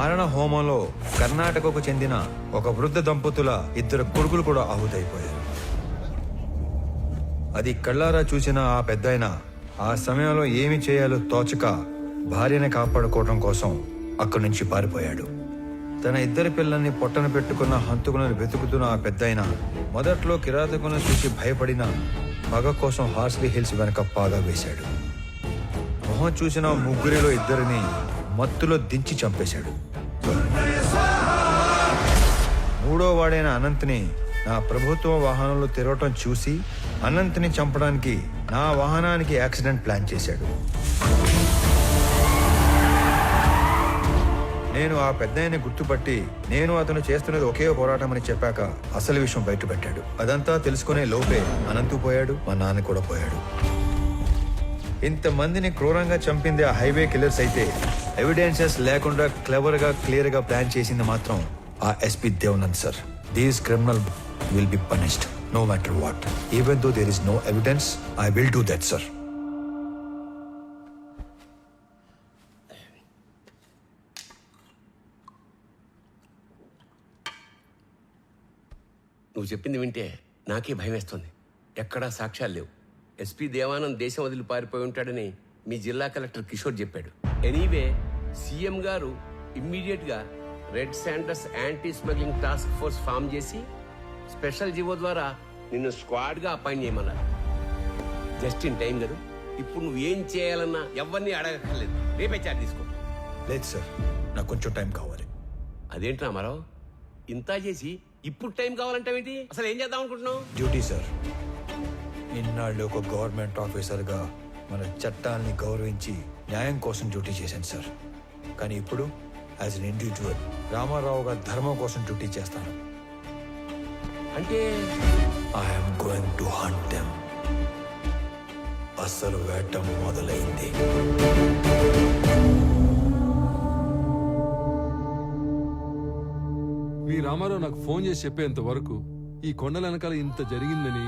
మారణ హోమంలో కర్ణాటకకు చెందిన ఒక వృద్ధ దంపతుల ఇద్దరు కొడుకులు కూడా ఆహుతైపోయారు. అది కళ్ళారా చూసిన ఆ పెద్దాయన ఆ సమయంలో ఏమి చేయాలో తోచక భార్యని కాపాడుకోవడం కోసం అక్కడి నుంచి పారిపోయాడు. తన ఇద్దరి పిల్లల్ని పొట్టన పెట్టుకున్న హంతుకులను వెతుకుతున్న ఆ పెద్దయిన మొదట్లో కిరాతకులను చూసి భయపడిన మగ కోసం హార్స్లీ హిల్స్ వెనక పాగా వేశాడు. మొహం చూసిన ముగ్గురిలో ఇద్దరిని మత్తులో దించి చంపేశాడు. మూడో వాడైన అనంత్ని నా ప్రభుత్వ వాహనంలో తిరగటం చూసి అనంత్ని చంపడానికి నా వాహనానికి యాక్సిడెంట్ ప్లాన్ చేశాడు. నేను ఆ పెద్దయ్యని గుర్తుపట్టి నేను అతను చేస్తున్నది ఒకే పోరాటం అని చెప్పాక అసలు విషయం బయటపెట్టాడు. అదంతా తెలుసుకునే లోపే అనంతు పోయాడు మా నాన్న కూడా పోయాడు. ఇంతమందిని క్రూరంగా చంపింది ఆ హైవే కిల్లర్స్ అయితే ఎవిడెన్సెస్ లేకుండా క్లెవర్గా క్లియర్గా ప్లాన్ చేసింది మాత్రం ఆ SP Devanand sir these criminal will be punished no matter what even though there is no evidence I will do that sir నువ్వు చెప్పింది వింటే నాకే భయం వేస్తుంది. ఎక్కడా సాక్ష్యాలు లేవు. ఎస్పీ దేవానంద్ దేశం వదిలి పారిపోయి ఉంటాడని మీ జిల్లా కలెక్టర్ కిషోర్ చెప్పాడు. ఎనీవే సీఎం గారు ఇమ్మీడియట్గా red sanders anti smuggling task force form చేసి స్పెషల్ జీవో ద్వారా నిన్ను స్క్వాడ్గా అపాయింట్ చేయమన్నారు. జస్ట్ ఇన్ టైం కదా. ఇప్పుడు నువ్వు ఏం చేయాలన్నా ఎవరిని అడగక్కర్లేదు. రేపే చార్జ్ తీసుకో. లేదు సార్ నాకు కొంచెం టైం కావాలి. అదేంటి రామారావు ఇంత చేసి ఇప్పుడు టైం కావాలంటావేంటి అసలు ఏం చేద్దాం అనుకుంటున్నావు? Duty sir. ఇన్నాళ్ళు ఒక గవర్నమెంట్ ఆఫీసర్గా మన చట్టాల్ని గౌరవించి న్యాయం కోసం డ్యూటీ చేశాను సార్. కానీ ఇప్పుడు యాజ్ అన్ ఇండివిజువల్ రామారావు గారి ధర్మం కోసం డ్యూటీ చేస్తాను. అంటే? I'm going to hunt them అస్సలు వేట మొదలైంది. మీ రామారావు నాకు ఫోన్ చేసి చెప్పేంత వరకు ఈ కొండల వెనకాల ఇంత జరిగిందని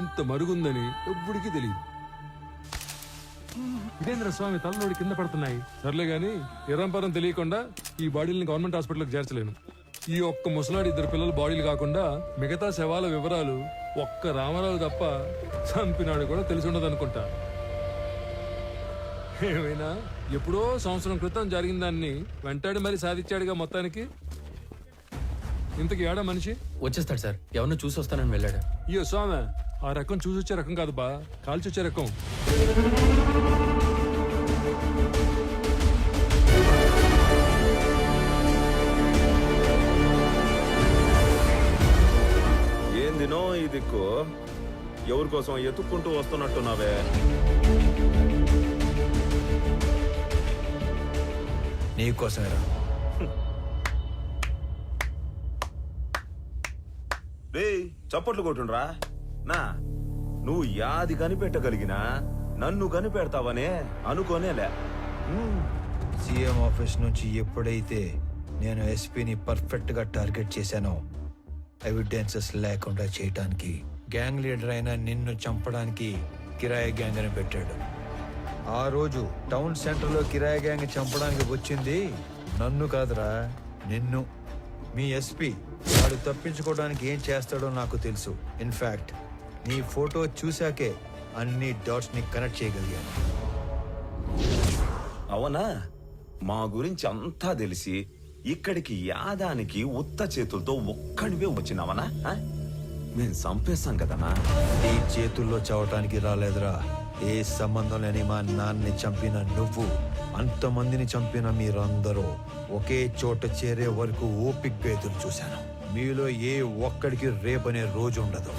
ఇంత మరుగుందని ఎవ్వడికి తెలియదు. ఇదేంద్ర స్వామి తలనోడి కింద పడుతున్నాయి. సర్లే గాని ఇరంపరం తెలియకుండా ఈ బాడీని గవర్నమెంట్ హాస్పిటల్కి చేర్చలేను. ఈ ఒక్క ముసలాడి ఇద్దరు పిల్లల బాడీలు కాకుండా మిగతా శవాల వివరాలు ఒక్క రామారావు తప్ప చంపినాడు కూడా తెలిసి ఉండదు అనుకుంటా ఏమైనా? ఎప్పుడో సంవత్సరం క్రితం జరిగిన దాన్ని వెంటాడి మరి సాధించాడుగా మొత్తానికి? ఇంతకి ఏడా మనిషి? వచ్చేస్తాడు సార్. ఎవరినో చూసి వస్తానని వెళ్ళాడు. అయ్యో స్వామి ఆ రకం చూసి వచ్చే రకం కాదు బా కాల్చి వచ్చే రకం. ఏందినో ఈ దిక్కు? ఎవరి కోసం ఎత్తుక్కుంటూ వస్తున్నట్టున్నావే? నీకోసమేరా రే చప్పట్లు కొట్టుండ్రా. నా నువ్వు యాది కనిపెట్టగలిగినా నన్ను కనిపెడతావనే అనుకోనేలే. సీఎం ఆఫీస్ నుంచి ఎప్పుడైతే నేను ఎస్పీని పర్ఫెక్ట్గా టార్గెట్ చేశానో ఎవిడెన్సెస్ లేకుండా చేయటానికి గ్యాంగ్ లీడర్ అయిన నిన్ను చంపడానికి కిరాయి గ్యాంగ్ అని పెట్టాడు. ఆ రోజు టౌన్ సెంటర్లో కిరాయి గ్యాంగ్ చంపడానికి వచ్చింది నన్ను కాదురా నిన్ను. మీ ఎస్పీ వాడు తప్పించుకోవడానికి ఏం చేస్తాడో నాకు తెలుసు. ఇన్ఫ్యాక్ట్ నీ ఫోటో చూశాకే అన్ని డాట్స్ని కనెక్ట్ చేయగలిగాను. అవునా? మా గురించి అంతా తెలిసి ఇక్కడికి యాదానికి ఉత్త చేతులతో ఒక్కడివే వచ్చినావనా? ఆ? మేం చంపేస్తాం కదనా? నీ చేతుల్లో చావటానికి రాలేదురా. ఏ సంబంధం లేని మా నాన్నని చంపిన నువ్వు అంతమందిని చంపిన మీరందరూ ఒకే చోట చేరే వరకు ఓపిగ్గా ఎదురు చూశాను. మీలో ఏ ఒక్కడికి రేపనే రోజు ఉండదు.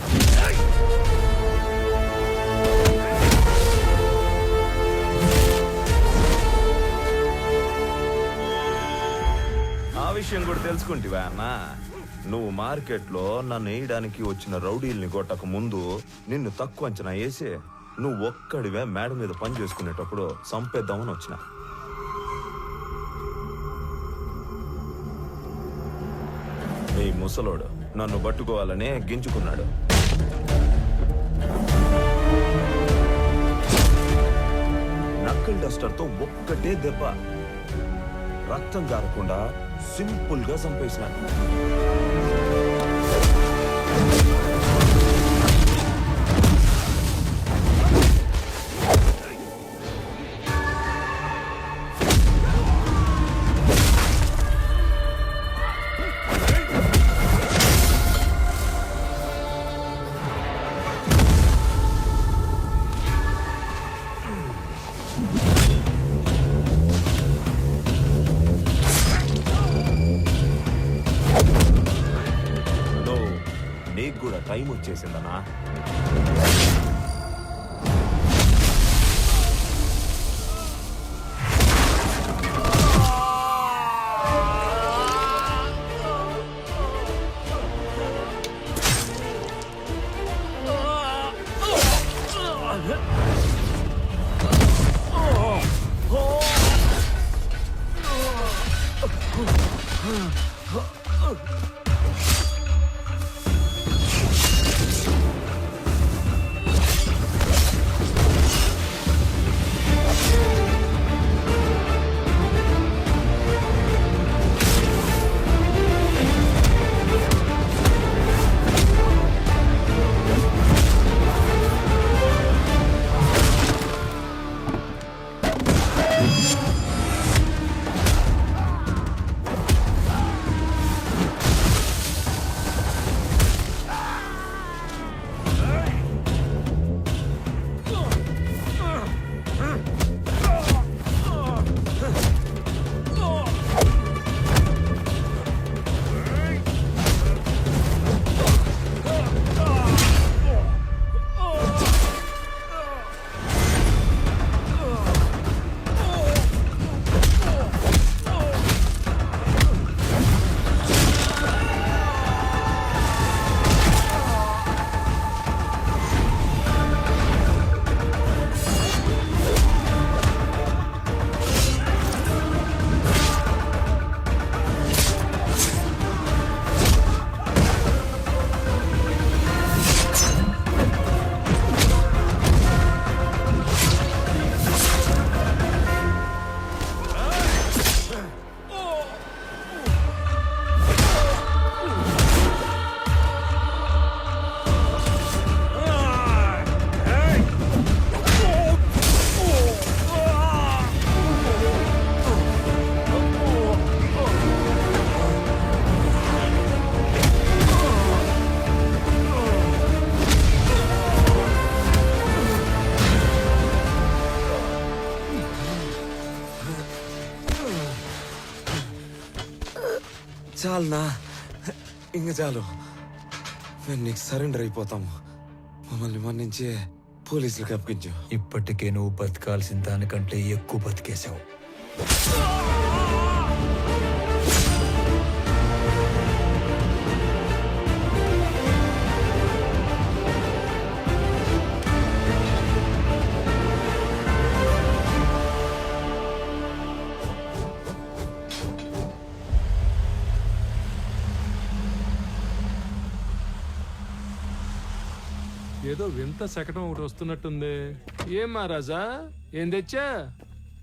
ఆ విషయం కూడా తెలుసుకుంటివా అన్న? నువ్వు మార్కెట్లో నన్ను వేయడానికి వచ్చిన రౌడీల్ని కొట్టక ముందు నిన్ను తక్కువ అంచనా వేసి నువ్వు ఒక్కడివే మేడ మీద పని చేసుకునేటప్పుడు చంపేద్దామని వచ్చినా. ఈ ముసలోడు నన్ను పట్టుకోవాలనే గింజుకున్నాడు. నక్కల్ డస్టర్తో ఒక్కటే దెబ్బ. రక్తం కారకుండా సింపుల్గా చంపేసినాను నీకు కూడా టైం వచ్చేసిందనా చాలునా? ఇంక చాలు. మేము నీకు సరెండర్ అయిపోతాము మమ్మల్ని మన్నించి పోలీసులకు అప్పగించు ఇప్పటికే నువ్వు బతకాల్సిన దానికంటే ఎక్కువ బతికేశావు. ఏదో వింత శకటం ఒకటి వస్తున్నట్టుంది. ఏం మహారాజా? ఏం తెచ్చా?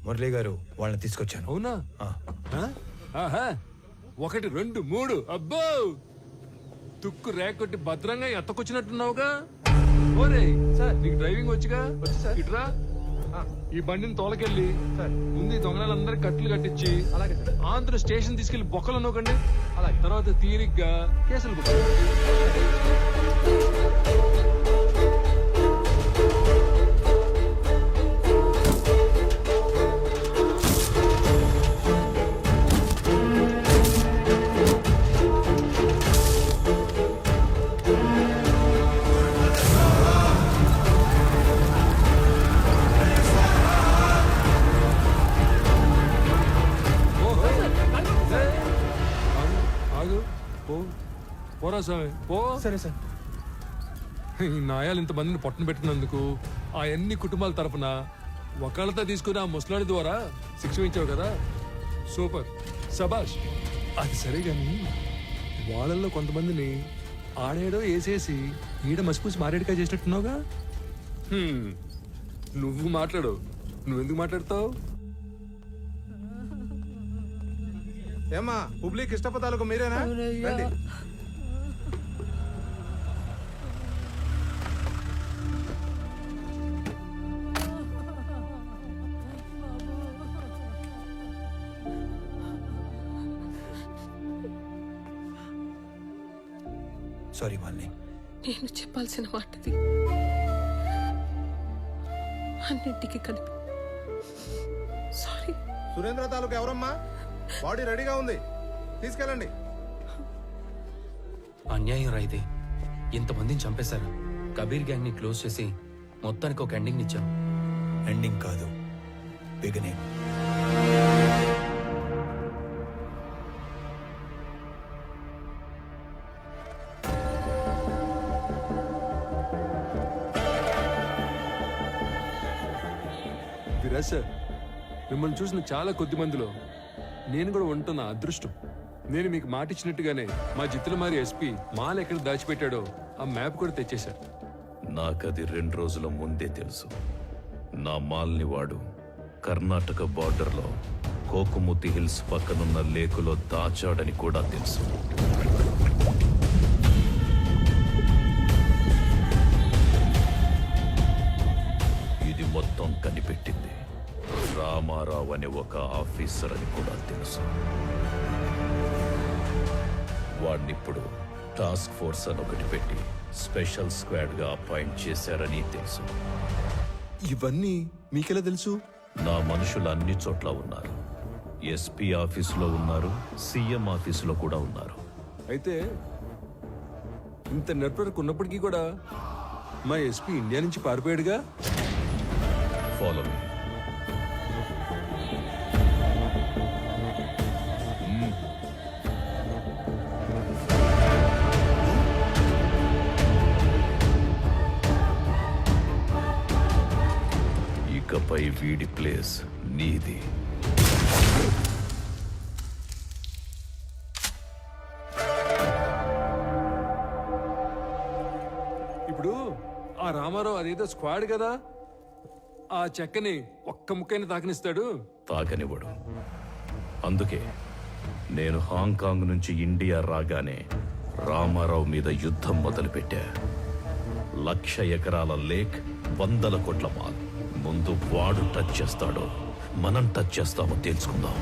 మురళి గారు వాళ్ళని తీసుకొచ్చాను. అవునా? ఆ, ఆ? ఆహా. ఒకటి రెండు మూడు. అబ్బో! తుక్కు రేకొట్టి భద్రంగా ఎత్తకొచ్చినట్టున్నావుగా. ఓరే నీకు డ్రైవింగ్ వచ్చిగా? ఇట్రా. ఈ బండిని తోలకెళ్ళి ముందు ఈ దొంగలందరికి కట్లు కట్టించి ఆంధ్ర స్టేషన్ తీసుకెళ్ళి బొక్కలు నూకండి. తర్వాత తీరిగ్గా కేసులు బుక్. సరే సార్. ఈ నాయాలు ఇంతమందిని పట్టున పెట్టినందుకు ఆ ఎన్ని కుటుంబాల తరపున ఒకళ్ళతో తీసుకుని ఆ ముసలాడి ద్వారా శిక్ష ఇచ్చావు కదా? సూపర్. సబాష్. అది సరే గాని వాళ్ళల్లో కొంతమందిని ఆడేడో వేసేసి ఈడ మసిపూసి మారేడుకాయ చేసినట్టున్నావుగా? హ్మ్. నువ్వు మాట్లాడు. నువ్వెందుకు మాట్లాడతావు? ఏమ్మా పబ్లిక్ ఇష్టపతాలకు మీరేనా? రండి. సారీ మాలిని నేను చెప్పాల్సిన మాటది అన్నింటికి కలిపి. సారీ సురేంద్ర తాలూకు ఎవరమ్మా? బాడీ రెడీగా ఉంది. తీసుకెళ్ళండి. అన్యాయం రా ఇది. ఇంతమందిని చంపేశారు. కబీర్ గ్యాంగ్ని క్లోజ్ చేసి మొత్తానికి ఒక ఎండింగ్ ఇచ్చాం. ఎండింగ్ కాదు. బిగినింగ్ విరాజ్ సార్ మిమ్మల్ని చూసిన చాలా కొద్ది మందిలో నేను కూడా ఉంటున్న అదృష్టం. నేను మీకు మాట ఇచ్చినట్టుగానే మా జిత్తులమారి ఎస్పీ మాల్ ఎక్కడ దాచిపెట్టాడో ఆ మ్యాప్ కూడా తెచ్చేశారు. నాకది రెండు రోజుల ముందే తెలుసు. నా మాల్ని వాడు కర్ణాటక బార్డర్లో కోకుముతి హిల్స్ పక్కనున్న లేకులో దాచాడని కూడా తెలుసు. ఒక ఆఫీసర్ అని కూడా తెలుసు. వాడినిప్పుడు టాస్క్ ఫోర్స్ అని ఒకటి పెట్టి స్పెషల్ స్క్వాడ్గా అపాయింట్ చేశారని తెలుసు. ఇవన్నీ మీకెలా తెలుసు? నా మనుషులు అన్ని చోట్ల ఉన్నారు. ఎస్పీ ఆఫీసులో ఉన్నారు సీఎం ఆఫీసులో కూడా ఉన్నారు. అయితే ఇంత నెట్వర్క్ ఉన్నప్పటికీ కూడా మా ఎస్పీ ఇండియా నుంచి పారిపోయాడుగా? ఫాలో మీ ఇకపై వీడి ప్లేస్ నీది. ఇప్పుడు ఆ రామారావు అదేదో స్క్వాడ్ కదా? ఆ చెక్కని ఒక్క ముక్కైనా తాకనిస్తాడు? తాకనివ్వడు. అందుకే నేను హాంకాంగ్ నుంచి ఇండియా రాగానే రామారావు మీద యుద్ధం మొదలుపెట్టా. లక్ష ఎకరాల లేక్ వందల కోట్ల మాల్. ముందు వాడు టచ్ చేస్తాడో మనం టచ్ చేస్తామో తెలుసుకుందాం.